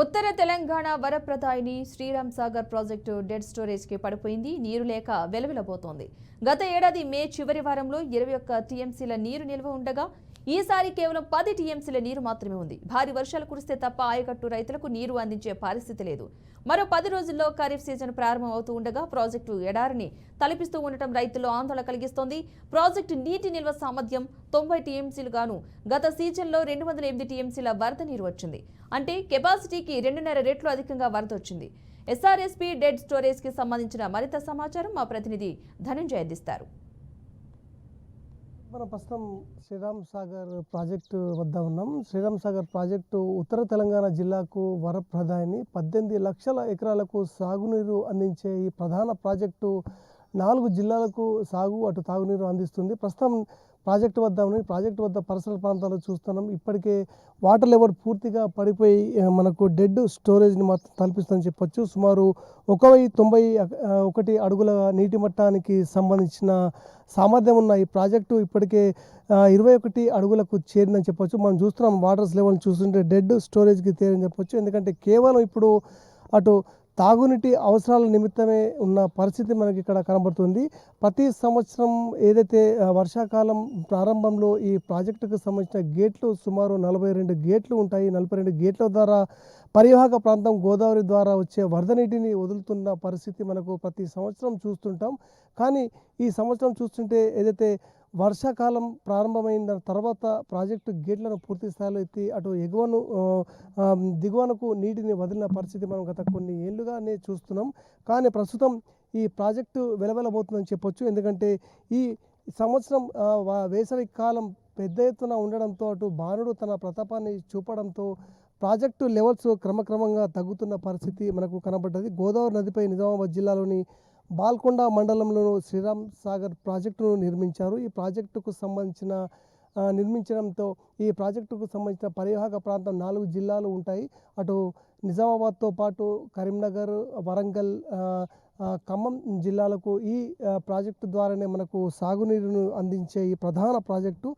ఉత్తర తెలంగాణ వరప్రదాయిని Sriram Sagar project dead స్టోరేజ్కి పడిపోయింది. నీరు లేక వెలవెలబోతోంది గత ఏడాది మే చివరి వారంలో ఇరవై ఒక్క టీఎంసీల నీరు నిల్వ ఉండగా ఈసారి కేవలం పది టీఎంసీల నీరు మాత్రమే ఉంది. భారీ వర్షాలు కురిస్తే తప్ప ఆయకట్టు రైతులకు నీరు అందించే పరిస్థితి లేదు. మరో పది రోజుల్లో ఖరీఫ్ సీజన్ ప్రారంభం అవుతూ ఉండగా ప్రాజెక్టు ఎడారిని తలపిస్తూ ఉండటం రైతుల్లో ఆందోళన కలిగిస్తోంది. ప్రాజెక్టు నీటి నిల్వ సామర్థ్యం తొంభై టీఎంసీలు గాను గత సీజన్లో రెండు వందల ఎనిమిది టీఎంసీల వరద నీరు వచ్చింది. అంటే కెపాసిటీకి రెండున్నర రెట్లు అధికంగా వరద వచ్చింది ఎస్ఆర్ఎస్పీ డెడ్ స్టోరేజ్కి సంబంధించిన మరింత సమాచారం మా ప్రతినిధి ధనంజయ అందిస్తారు. మనం ప్రస్తుతం శ్రీరామ్ సాగర్ ప్రాజెక్టు వద్ద ఉన్నాం. శ్రీరామ్ సాగర్ ప్రాజెక్టు ఉత్తర తెలంగాణ జిల్లాకు వరప్రదాయని పద్దెనిమిది లక్షల ఎకరాలకు సాగునీరు అందించే ఈ ప్రధాన ప్రాజెక్టు నాలుగు జిల్లాలకు సాగు అటు తాగునీరు అందిస్తుంది. ప్రస్తుతం ప్రాజెక్టు వద్ద ఉన్నాయి ప్రాజెక్టు వద్ద పరిసర ప్రాంతాలు చూస్తున్నాం. ఇప్పటికే వాటర్ లెవెల్ పూర్తిగా పడిపోయి మనకు డెడ్ స్టోరేజ్ని మాత్రం తలపిస్తుందని చెప్పొచ్చు. సుమారు ఒక తొంభై ఒకటి అడుగుల నీటి మట్టానికి సంబంధించిన సామర్థ్యం ఉన్న ఈ ప్రాజెక్టు ఇప్పటికే ఇరవై ఒకటి అడుగులకు చేరిందని చెప్పొచ్చు. మనం చూస్తున్నాం వాటర్స్ లెవెల్ చూస్తుంటే డెడ్ స్టోరేజ్కి తేరని చెప్పొచ్చు. ఎందుకంటే కేవలం ఇప్పుడు అటు తాగునీటి అవసరాల నిమిత్తమే ఉన్న పరిస్థితి మనకి ఇక్కడ కనబడుతుంది. ప్రతి సంవత్సరం ఏదైతే వర్షాకాలం ప్రారంభంలో ఈ ప్రాజెక్టుకు సంబంధించిన గేట్లు సుమారు నలభై రెండు గేట్లు ఉంటాయి. నలభై రెండు గేట్ల ద్వారా పరివాహక ప్రాంతం గోదావరి ద్వారా వచ్చే వరద నీటిని వదులుతున్న పరిస్థితి మనకు ప్రతి సంవత్సరం చూస్తుంటాం. కానీ ఈ సంవత్సరం చూస్తుంటే ఏదైతే వర్షాకాలం ప్రారంభమైన తర్వాత ప్రాజెక్టు గేట్లను పూర్తి స్థాయిలో ఎత్తి అటు ఎగువను దిగువనకు నీటిని వదిలిన పరిస్థితి మనం గత కొన్ని ఏళ్ళుగానే చూస్తున్నాం. కానీ ప్రస్తుతం ఈ ప్రాజెక్టు వెలవెలబోతుందని చెప్పొచ్చు. ఎందుకంటే ఈ సంవత్సరం వేసవి కాలం పెద్ద ఎత్తున ఉండడంతో అటు బాణుడు తన ప్రతాపాన్ని చూపడంతో ప్రాజెక్టు లెవెల్స్ క్రమక్రమంగా తగ్గుతున్న పరిస్థితి మనకు కనబడ్డది. గోదావరి నదిపై నిజామాబాద్ జిల్లాలోని బాల్కొండ మండలంలో శ్రీరామ్ సాగర్ ప్రాజెక్టును నిర్మించారు. ఈ ప్రాజెక్టుకు సంబంధించిన నిర్మించడంతో ఈ ప్రాజెక్టుకు సంబంధించిన పరివాహక ప్రాంతం నాలుగు జిల్లాలు ఉంటాయి. అటు నిజామాబాద్తో పాటు కరీంనగర్ వరంగల్ ఖమ్మం జిల్లాలకు ఈ ప్రాజెక్టు ద్వారానే మనకు సాగునీరును అందించే ఈ ప్రధాన ప్రాజెక్టు.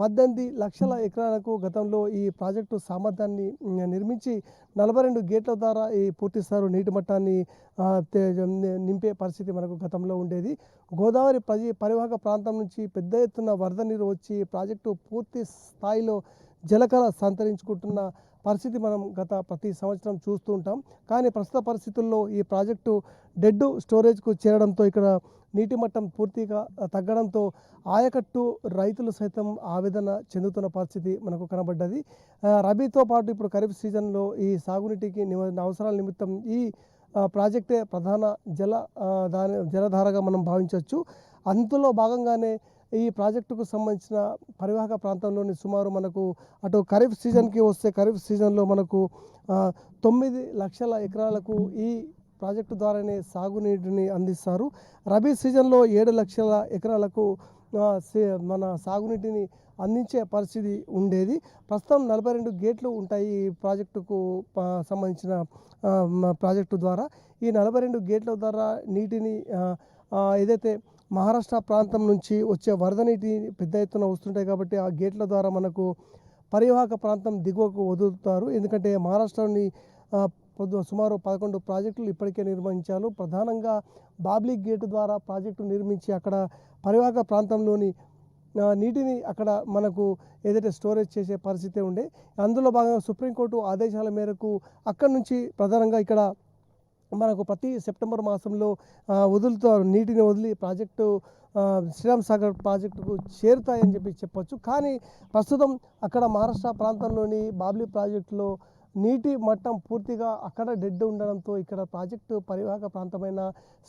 పద్దెనిమిది లక్షల ఎకరాలకు గతంలో ఈ ప్రాజెక్టు సామర్థ్యాన్ని నిర్మించి నలభై రెండు గేట్ల ద్వారా ఈ పూర్తిస్తారు నీటి మట్టాన్ని నింపే పరిస్థితి మనకు గతంలో ఉండేది. గోదావరి ప్రజ పరివాహక ప్రాంతం నుంచి పెద్ద ఎత్తున వరద నీరు వచ్చి ప్రాజెక్టు పూర్తి స్థాయిలో జలకళ సంతరించుకుంటున్న పరిస్థితి మనం గత ప్రతి సంవత్సరం చూస్తూ ఉంటాం. కానీ ప్రస్తుత పరిస్థితుల్లో ఈ ప్రాజెక్టు డెడ్ స్టోరేజ్కు చేరడంతో ఇక్కడ నీటి మట్టం పూర్తిగా తగ్గడంతో ఆయకట్టు రైతులు సైతం ఆవేదన చెందుతున్న పరిస్థితి మనకు కనబడ్డది. రబీతో పాటు ఇప్పుడు ఖరీఫ్ సీజన్లో ఈ సాగునీటికి అవసరాల నిమిత్తం ఈ ప్రాజెక్టే ప్రధాన జల దాని జలధారగా మనం భావించవచ్చు. అందులో భాగంగానే ఈ ప్రాజెక్టుకు సంబంధించిన పరివాహక ప్రాంతంలోని సుమారు మనకు అటు ఖరీఫ్ సీజన్కి వస్తే ఖరీఫ్ సీజన్లో మనకు తొమ్మిది లక్షల ఎకరాలకు ఈ ప్రాజెక్టు ద్వారానే సాగునీటిని అందిస్తారు. రబీ సీజన్లో ఏడు లక్షల ఎకరాలకు మన సాగునీటిని అందించే పరిస్థితి ఉండేది. ప్రస్తుతం నలభై రెండు గేట్లు ఉంటాయి ఈ ప్రాజెక్టుకు సంబంధించిన ప్రాజెక్టు ద్వారా. ఈ నలభై రెండు గేట్ల ద్వారా నీటిని ఏదైతే మహారాష్ట్ర ప్రాంతం నుంచి వచ్చే వరద నీటి పెద్ద ఎత్తున వస్తుంటాయి కాబట్టి ఆ గేట్ల ద్వారా మనకు పరివాహక ప్రాంతం దిగువకు వదులుతారు. ఎందుకంటే మహారాష్ట్రలోని సుమారు పదకొండు ప్రాజెక్టులు ఇప్పటికే నిర్మించారు. ప్రధానంగా బాబ్లీ గేటు ద్వారా ప్రాజెక్టు నిర్మించి అక్కడ పరివాహక ప్రాంతంలోని నీటిని అక్కడ మనకు ఏదైతే స్టోరేజ్ చేసే పరిస్థితి ఉండే అందులో భాగంగా సుప్రీంకోర్టు ఆదేశాల మేరకు అక్కడి నుంచి ప్రధానంగా ఇక్కడ మనకు ప్రతి సెప్టెంబర్ మాసంలో వదులుతారు. నీటిని వదిలి ప్రాజెక్టు శ్రీరామ్ సాగర్ ప్రాజెక్టుకు చేరుతాయని చెప్పి చెప్పొచ్చు. కానీ ప్రస్తుతం అక్కడ మహారాష్ట్ర ప్రాంతంలోని బాబ్లీ ప్రాజెక్టులో నీటి మట్టం పూర్తిగా అక్కడ డెడ్ ఉండడంతో ఇక్కడ ప్రాజెక్టు పరివాహక ప్రాంతమైన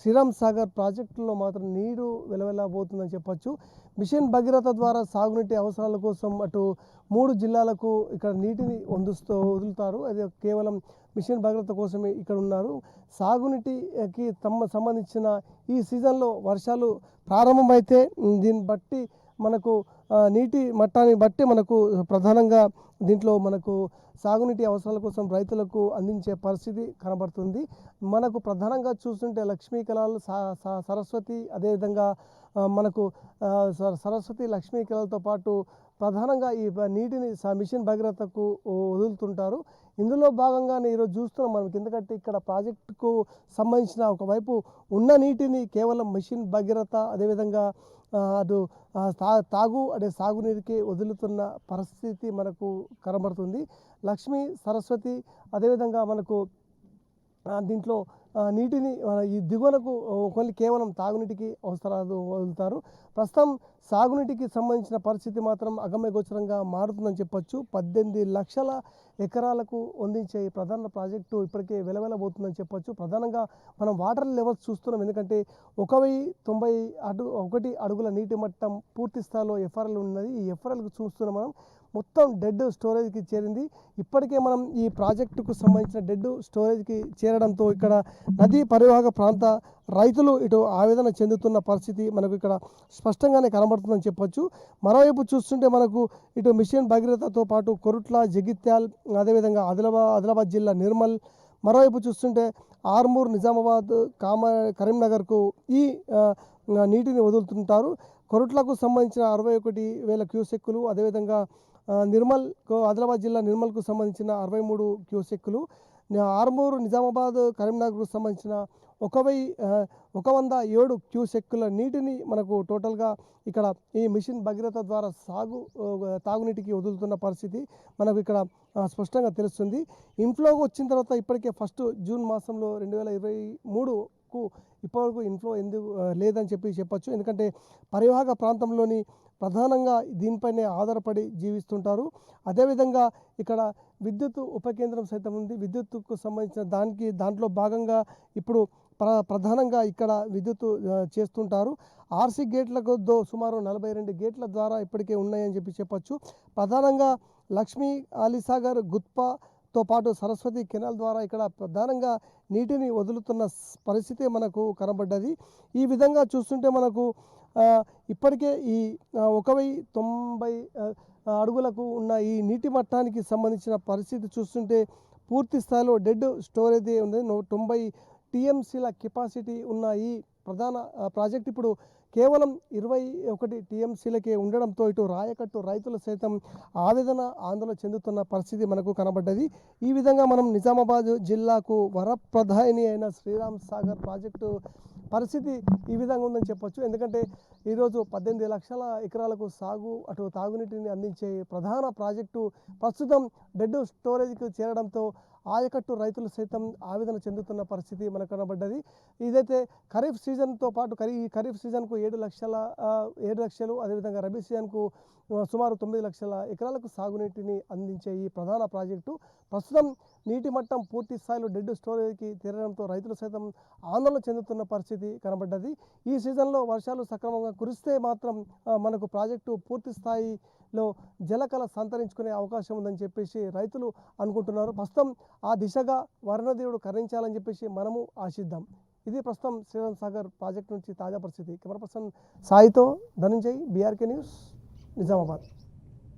శ్రీరామ్ సాగర్ ప్రాజెక్టులో మాత్రం నీరు వెలవెలబోతుందని చెప్పొచ్చు. మిషన్ భగీరథ ద్వారా సాగునీటి అవసరాల కోసం అటు మూడు జిల్లాలకు ఇక్కడ నీటిని వందుస్తూ వదులుతారు. అది కేవలం మిషన్ భగీరథ కోసమే ఇక్కడ ఉన్నారు. సాగునీటికి తమ సంబంధించిన ఈ సీజన్లో వర్షాలు ప్రారంభమైతే దీన్ని బట్టి మనకు నీటి మట్టాన్ని బట్టి మనకు ప్రధానంగా దీంట్లో మనకు సాగునీటి అవసరాల కోసం రైతులకు అందించే పరిస్థితి కనబడుతుంది. మనకు ప్రధానంగా చూస్తుంటే లక్ష్మీ కళాలు స- సరస్వతి అదేవిధంగా మనకు స- సరస్వతి లక్ష్మీ కళలతో పాటు ప్రధానంగా ఈ నీటిని మిషన్ భగీరథకు వదులుతుంటారు. ఇందులో భాగంగానే ఈరోజు చూస్తున్నాం మనం ఎందుకంటే ఇక్కడ ప్రాజెక్టుకు సంబంధించిన ఒకవైపు ఉన్న నీటిని కేవలం మిషన్ భగీరథ అదేవిధంగా అటు తా- తాగు అనే సాగునీరుకి వదులుతున్న పరిస్థితి మనకు కనబడుతుంది. లక్ష్మీ సరస్వతి అదేవిధంగా మనకు దీంట్లో నీటిని ఈ దిగువనకు కొన్ని కేవలం తాగునీటికి అవసరాలు వదులుతారు. ప్రస్తుతం సాగునీటికి సంబంధించిన పరిస్థితి మాత్రం అగమ్యగోచరంగా మారుతుందని చెప్పొచ్చు. పద్దెనిమిది లక్షల ఎకరాలకు అందించే ఈ ప్రధాన ప్రాజెక్టు ఇప్పటికే వెలవెలబోతుందని చెప్పొచ్చు. ప్రధానంగా మనం వాటర్ లెవెల్స్ చూస్తున్నాం. ఎందుకంటే ఒక వెయ్యి తొంభై అడుగు ఒకటి అడుగుల నీటి మట్టం పూర్తి స్థాయిలో ఎఫ్ఆర్ఎల్ ఉన్నది. ఈ ఎఫ్ఆర్ఎల్కి చూస్తున్నాం మనం. మొత్తం డెడ్ స్టోరేజ్కి చేరింది. ఇప్పటికే మనం ఈ ప్రాజెక్టుకు సంబంధించిన డెడ్ స్టోరేజ్కి చేరడంతో ఇక్కడ నదీ పరివాహక ప్రాంత రైతులు ఇటు ఆవేదన చెందుతున్న పరిస్థితి మనకు ఇక్కడ స్పష్టంగానే కనబడుతుందని చెప్పొచ్చు. మరోవైపు చూస్తుంటే మనకు ఇటు మిషన్ భగీరథతో పాటు కొరుట్ల జగిత్యాల్ అదేవిధంగా ఆదిలాబాద్ ఆదిలాబాద్ జిల్లా నిర్మల్ మరోవైపు చూస్తుంటే ఆర్మూర్ నిజామాబాద్ కామ కరీంనగర్కు ఈ నీటిని వదులుతుంటారు. కొరుట్లకు సంబంధించిన అరవై ఒకటి వేల క్యూసెక్కులు అదేవిధంగా నిర్మల్ ఆదిలాబాద్ జిల్లా నిర్మల్కు సంబంధించిన అరవై మూడు క్యూసెక్కులు ఆర్మూరు నిజామాబాద్ కరీంనగర్కు సంబంధించిన ఒక వెయ్యి ఒక వంద ఏడు క్యూసెక్కుల నీటిని మనకు టోటల్గా ఇక్కడ ఈ మిషన్ భగీరథ ద్వారా సాగు తాగునీటికి వదులుతున్న పరిస్థితి మనకు ఇక్కడ స్పష్టంగా తెలుస్తుంది. ఇన్ఫ్లోకి వచ్చిన తర్వాత ఇప్పటికే ఫస్ట్ జూన్ మాసంలో రెండు వేల ఇరవై మూడు మూడుకు ఇప్పటివరకు ఇన్ఫ్లో ఎందుకు లేదని చెప్పి చెప్పచ్చు. ఎందుకంటే పరివాహక ప్రాంతంలోని ప్రధానంగా దీనిపైనే ఆధారపడి జీవిస్తుంటారు. అదేవిధంగా ఇక్కడ విద్యుత్ ఉపకేంద్రం సైతం ఉంది. విద్యుత్కు సంబంధించిన దానికి దాంట్లో భాగంగా ఇప్పుడు ప్ర ప్రధానంగా ఇక్కడ విద్యుత్ చేస్తుంటారు. ఆర్సీ గేట్లకు దో సుమారు నలభై రెండు గేట్ల ద్వారా ఇప్పటికే ఉన్నాయని చెప్పి చెప్పచ్చు. ప్రధానంగా లక్ష్మీ అలీసాగర్ గుత్పా తో పాటు సరస్వతి కెనాల్ ద్వారా ఇక్కడ ప్రధానంగా నీటిని వదులుతున్న పరిస్థితి మనకు కనబడ్డది. ఈ విధంగా చూస్తుంటే మనకు ఇప్పటికే ఈ ఒక వెయ్యి తొంభై అడుగులకు ఉన్న ఈ నీటి మట్టానికి సంబంధించిన పరిస్థితి చూస్తుంటే పూర్తి స్థాయిలో డెడ్ స్టోరేజ్ ఉంది. తొంభై టీఎంసీల కెపాసిటీ ఉన్న ఈ ప్రధాన ప్రాజెక్ట్ ఇప్పుడు కేవలం ఇరవై ఒకటి టీఎంసీలకే ఉండడంతో ఇటు రాయకట్టు రైతులు సైతం ఆవేదన ఆందోళన చెందుతున్న పరిస్థితి మనకు కనబడ్డది. ఈ విధంగా మనం నిజామాబాద్ జిల్లాకు వరప్రధాని అయిన శ్రీరామ్ సాగర్ ప్రాజెక్టు పరిస్థితి ఈ విధంగా ఉందని చెప్పొచ్చు. ఎందుకంటే ఈరోజు పద్దెనిమిది లక్షల ఎకరాలకు సాగు అటు తాగునీటిని అందించే ప్రధాన ప్రాజెక్టు ప్రస్తుతం డెడ్ స్టోరేజ్కి చేరడంతో ఆయకట్టు రైతులు సైతం ఆవేదన చెందుతున్న పరిస్థితి మనకు కనబడ్డది. ఇదైతే ఖరీఫ్ సీజన్తో పాటు ఖరీ ఈ ఖరీఫ్ సీజన్కు ఏడు లక్షల ఏడు లక్షలు అదేవిధంగా రబీ సీజన్కు సుమారు తొమ్మిది లక్షల ఎకరాలకు సాగునీటిని అందించే ఈ ప్రధాన ప్రాజెక్టు ప్రస్తుతం నీటి మట్టం పూర్తి స్థాయిలో డెడ్ స్టోరేజ్కి తీరడంతో రైతులు సైతం ఆందోళన చెందుతున్న పరిస్థితి కనబడ్డది. ఈ సీజన్లో వర్షాలు సక్రమంగా కురిస్తే మాత్రం మనకు ప్రాజెక్టు పూర్తి స్థాయిలో జలకళ సంతరించుకునే అవకాశం ఉందని చెప్పేసి రైతులు అనుకుంటున్నారు. ప్రస్తుతం ఆ దిశగా వరుణదేవుడు కరించాలని చెప్పేసి మనము ఆశిద్దాం. ఇది ప్రస్తుతం శ్రీరామ్ సాగర్ ప్రాజెక్ట్ నుంచి తాజా పరిస్థితి. కెమెరా పర్సన్ సాయితో ధనంజయ్ బీఆర్కే న్యూస్. నిజామాబాద్